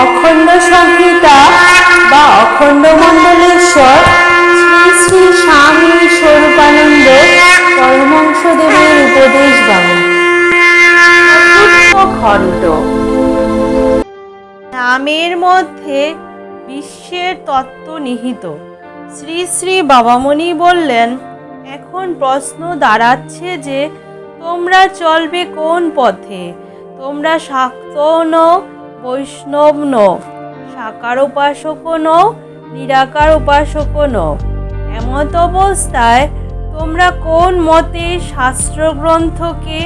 অখণ্ড সংহিতা বা অখণ্ড মণ্ডলেশ্বর শ্রী শ্রী স্বামী স্বরূপানন্দ পরমংসদেবের উপদেশ বাণী। খণ্ড। নামের মধ্যে বিশ্বের তত্ত্ব নিহিত। শ্রী শ্রী বাবামণি বললেন, এখন প্রশ্ন দাঁড়াচ্ছে যে তোমরা চলবে কোন পথে? তোমরা শাক্ত নও, বৈষ্ণব নও, সাকার উপাসক নও, নিরাকার উপাসক নও। এমত অবস্থায় তোমরা কোন মতে শাস্ত্রগ্রন্থকে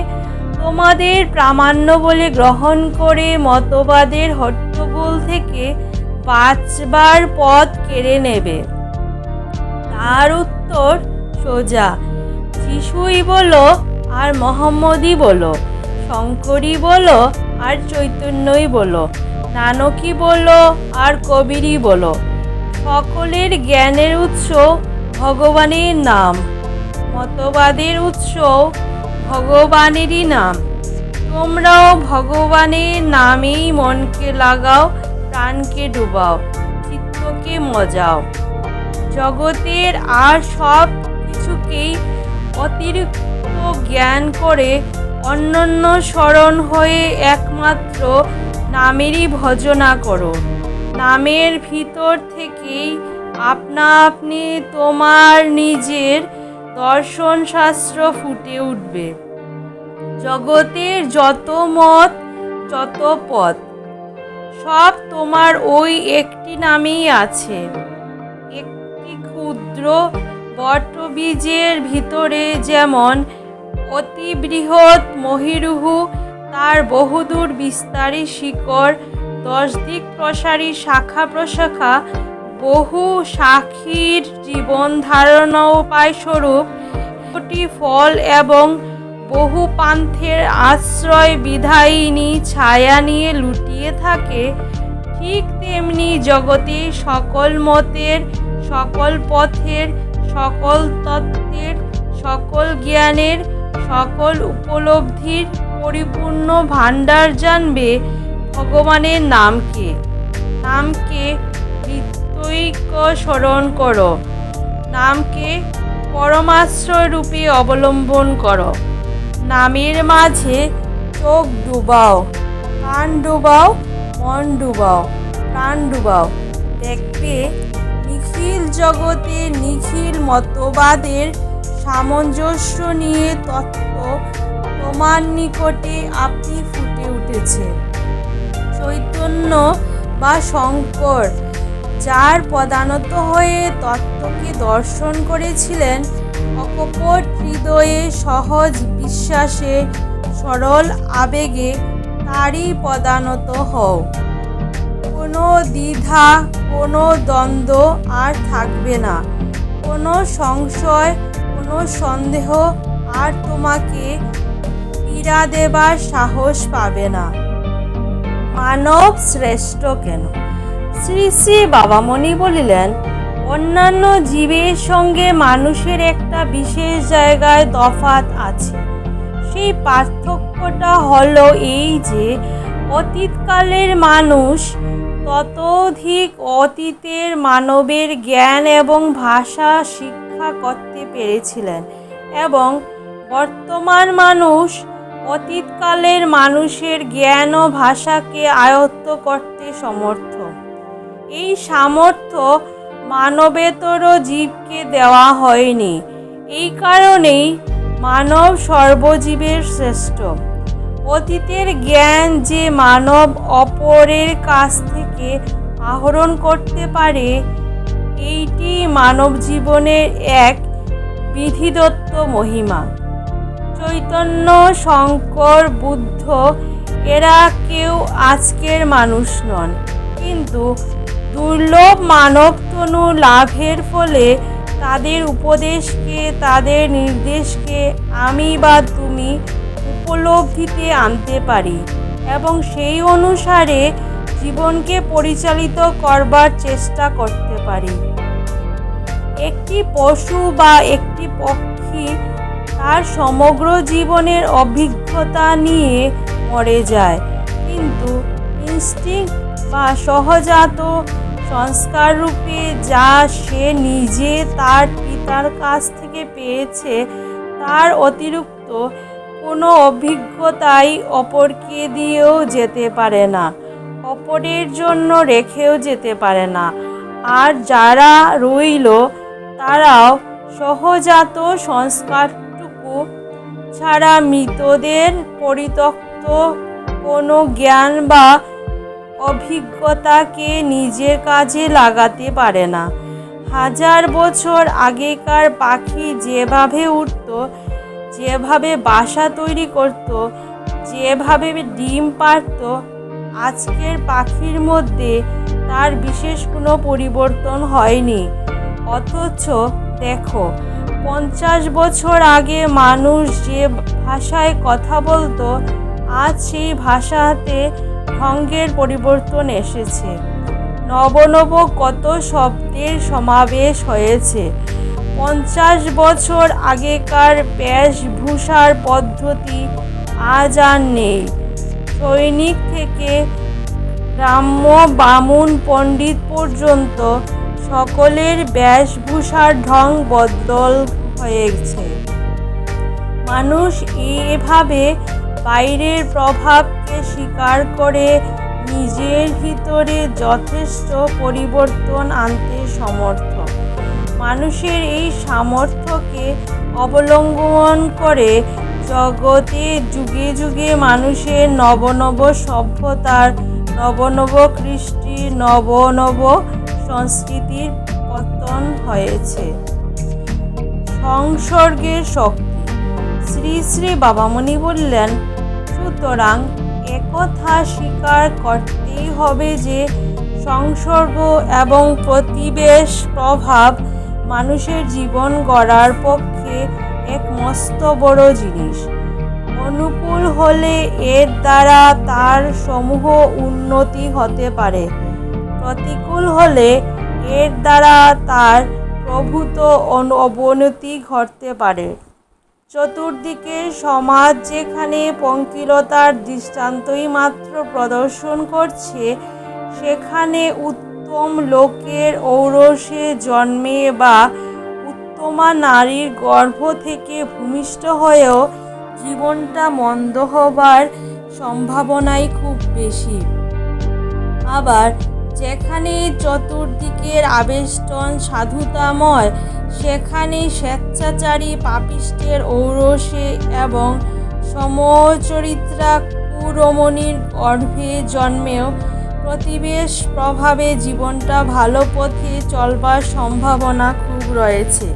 তোমাদের প্রামাণ্য বলে গ্রহণ করে মতবাদের হট্টগোল থেকে বাঁচবার পথ কেড়ে নেবে? তার উত্তর সোজা। যিশুই বলো আর মোহাম্মদই বলো, শঙ্করই বলো আর চৈতন্যই বলো, নানকই বলো আর কবিরই বলো। সকলের জ্ঞানের উৎস ভগবানের নাম, মতবাদের উৎস ভগবানেরই নাম। তোমরাও ভগবানের নামেই মনকে লাগাও, প্রাণকে ডুবাও, চিত্তকে মজাও। জগতের আর সব কিছুকেই অতিরিক্ত জ্ঞান করে অন্যান্য স্মরণ হয়ে একমাত্র নামেরই ভজনা করো। নামের ভিতর থেকেই আপনা আপনি তোমার নিজের দর্শন শাস্ত্র ফুটে উঠবে। জগতের যত মত, যত পথ, সব তোমার ওই একটি নামেই আছে। ক্ষুদ্র বটবীজের ভিতরে যেমন অতি বৃহৎ মহিরুহু, তার বহুদূর বিস্তারী শিকড় দশ দিক প্রসারী শাখা প্রশাখা, বহু সাক্ষীর জীবন ধারণা উপায় স্বরূপ ফল এবং বহু পান্থের আশ্রয় বিধায়িনী ছায়া নিয়ে লুটিয়ে থাকে, ঠিক তেমনি জগতে সকল মতের সকল পথের, সকল তত্ত্বের, সকল জ্ঞানের, সকল উপলব্ধির পরিপূর্ণ ভাণ্ডার জানবে ভগবানের নামকে। নামকে নিত্যৈক স্মরণ করো। নামকে পরমাশ্রয় রূপে অবলম্বন করো। নামের মাঝে চোখ ডুবাও, কান ডুবাও, মন ডুবাও, প্রাণ ডুবাও। দেখবে নিখিল জগতে নিখিল মতবাদের সামঞ্জস্য নিয়ে তত্ত্ব তোমার নিকটে আপনি ফুটে উঠেছে। চৈতন্য বা শঙ্কর, যার পদানত হয়ে তত্ত্বকে দর্শন করেছিলেন, অকপট হৃদয়ে সহজ বিশ্বাসে সরল আবেগে তারই পদানত হও। কোনো দ্বিধা, কোনো দ্বন্দ্ব আর থাকবে না। কোনো সংশয়, কোনো সন্দেহ আর তোমাকে পীড়া দেবার সাহস পাবে না। মানব শ্রেষ্ঠ কেন? শ্রী শ্রী বাবামণি বলিলেন, অন্যান্য জীবের সঙ্গে মানুষের একটা বিশেষ জায়গায় তফাত আছে। সেই পার্থক্যটা হলো এই যে, অতীতকালের মানুষ ততোধিক অতীতের মানবের জ্ঞান এবং ভাষা শিক্ষা করতে পেরেছিলেন এবং বর্তমান মানুষ অতীতকালের মানুষের জ্ঞান ও ভাষাকে আয়ত্ত করতে সমর্থ। এই সামর্থ্য মানবেতর জীবকে দেওয়া হয়নি। এই কারণেই মানব সর্বজীবের শ্রেষ্ঠ। অতীতের জ্ঞান যে মানব অপরের কাছ থেকে আহরণ করতে পারে, এইটি মানব জীবনের এক বিধিদত্ত মহিমা। চৈতন্য, শঙ্কর, বুদ্ধ, এরা কেউ আজকের মানুষ নন। কিন্তু দুর্লভ মানবতনু লাভের ফলে তাদের উপদেশকে, তাদের নির্দেশকে আমি বা তুমি উপলব্ধিতে আনতে পারি এবং সেই অনুসারে জীবনকে পরিচালিত করবার চেষ্টা করতে পারি। একটি পশু বা একটি পক্ষী তার সমগ্র জীবনের অভিজ্ঞতা নিয়ে মরে যায়, কিন্তু ইনস্টিংক্ট বা সহজাত সংস্কার রূপে যা সে নিজে তার পিতার কাছ থেকে পেয়েছে, তার অতিরিক্ত কোনো অভিজ্ঞতাই অপরকে দিয়েও যেতে পারে না। অপরের জন্য রেখেও যেতে পারে না। আর যারা রইল, তারাও সহজাত সংস্কারটুকু ছাড়া মৃতদের পরিত্যক্ত কোনো জ্ঞান বা অভিজ্ঞতাকে নিজের কাজে লাগাতে পারে না। হাজার বছর আগেকার পাখি যেভাবে উঠত যেভাবে বাসা তৈরি করত, যেভাবে ডিম পারত, আজকের পাখির মধ্যে তার বিশেষ কোনো পরিবর্তন হয়নি। অথচ দেখো, পঞ্চাশ বছর আগে মানুষ যে ভাষায় কথা বলতো, আজ সেই ভাষাতে ঢঙ্গের পরিবর্তন এসেছে। নবনব কত শব্দের সমাবেশ হয়েছে। পঞ্চাশ বছর আগেকার বেশভূষার পদ্ধতি আজ আর নেই। সৈনিক থেকে গ্রাম্য বামুন, পণ্ডিত পর্যন্ত সকলের বেশভূষার ঢং বদল হয়েছে। মানুষ এভাবে বাইরের প্রভাবকে স্বীকার করে নিজের ভিতরে যথেষ্ট পরিবর্তন আনতে সমর্থ। মানুষের এই সামর্থ্যকে অবলম্বন করে জগতে যুগে যুগে মানুষের নবনব সভ্যতার নবনব কৃষ্টি নবনব সংস্কৃতির পতন হয়েছে। সংসর্গের শক্তি। শ্রী শ্রী বাবামণি বললেন, সুতরাং একথা স্বীকার করতেই হবে যে সংসর্গ এবং প্রতিবেশ প্রভাব মানুষের জীবন গড়ার পক্ষে এক মস্ত বড় জিনিস। অনুকূল হলে এর দ্বারা তার সমূহ উন্নতি হতে পারে। প্রতিকূল হলে এর দ্বারা তার প্রভূত অবনতি ঘটতে পারে। চতুর্দিকে সমাজ যেখানে পঙ্কিলতার দৃষ্টান্তই মাত্র প্রদর্শন করছে, সেখানে উত্তম লোকের ঔরসে জন্মে বা উত্তমা নারীর গর্ভ থেকে ভূমিষ্ঠ হয়েও জীবনটা মন্দ হবার সম্ভাবনাই খুব বেশি। আবার যেখানে চতুর্দিকের আবেষ্টন সাধুতাময়, সেখানে স্বেচ্ছাচারী পাপিষ্টের ঔরসে এবং সমচরিত্রা কুরমণির গর্ভে জন্মেও প্রতিবেশ প্রভাবে জীবনটা ভালো পথে চলবার সম্ভাবনা খুব রয়েছে।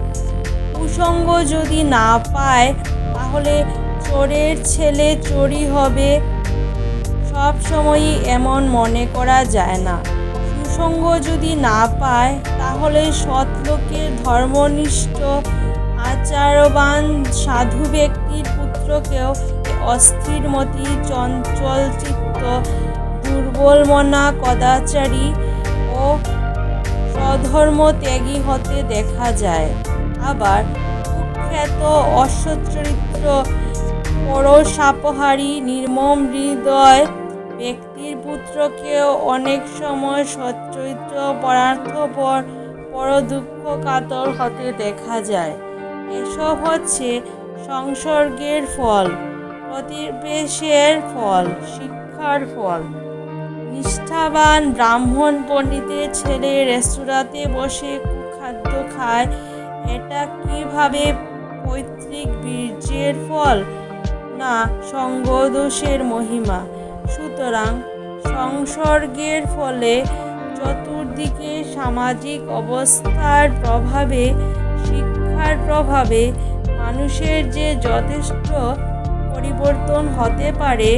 কুসঙ্গ যদি না পায়, তাহলে চোরের ছেলে চোরই হবে। সব সময়ই এমন মনে করা যায় না। সুসঙ্গ যদি না পায়, তাহলে সৎ লোকের ধর্মনিষ্ঠ, আচারবান, সাধু ব্যক্তির পুত্রকেও অস্থিরমতি চঞ্চল চিত্ত দুর্বল মনা কদাচারী ও স্বধর্ম ত্যাগী হতে দেখা যায়। আবার কুখ্যাত অসচ্চরিত্র পরশাপহারী নির্মম হৃদয় ব্যক্তির পুত্রকেও অনেক সময় সচ্চরিত্র পরার্থপর পর দুঃখ কাতর হতে দেখা যায়। এসব হচ্ছে সংসর্গের ফল, প্রতিবেশের ফল, শিক্ষার ফল। নিষ্ঠাবান ব্রাহ্মণ পণ্ডিতের ছেলে রেস্তোরাঁতে বসে কুখাদ্য খায়। এটা কীভাবে পৈতৃক বীর্যের ফল? না, সঙ্গদোষের মহিমা। সুতরাং সংসর্গের ফলে চতুর্দিকে সামাজিক অবস্থার প্রভাবে, শিক্ষার প্রভাবে মানুষের যে যথেষ্ট পরিবর্তন হতে পারে,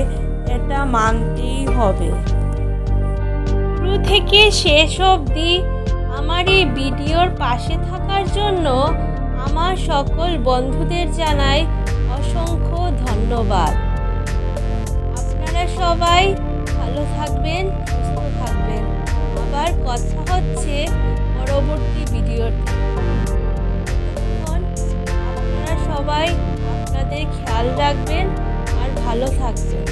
এটা মানতেই হবে। শুরু থেকে শেষ অবধি আমার এই ভিডিওর পাশে থাকার জন্য আমার সকল বন্ধুদের জানাই অসংখ্য ধন্যবাদ। আপনারা সবাই ভালো থাকবেন, সুস্থ থাকবেন। আবার কথা হচ্ছে পরবর্তী ভিডিওতে। আপনারা সবাই আপনাদের খেয়াল রাখবেন আর ভালো থাকবেন।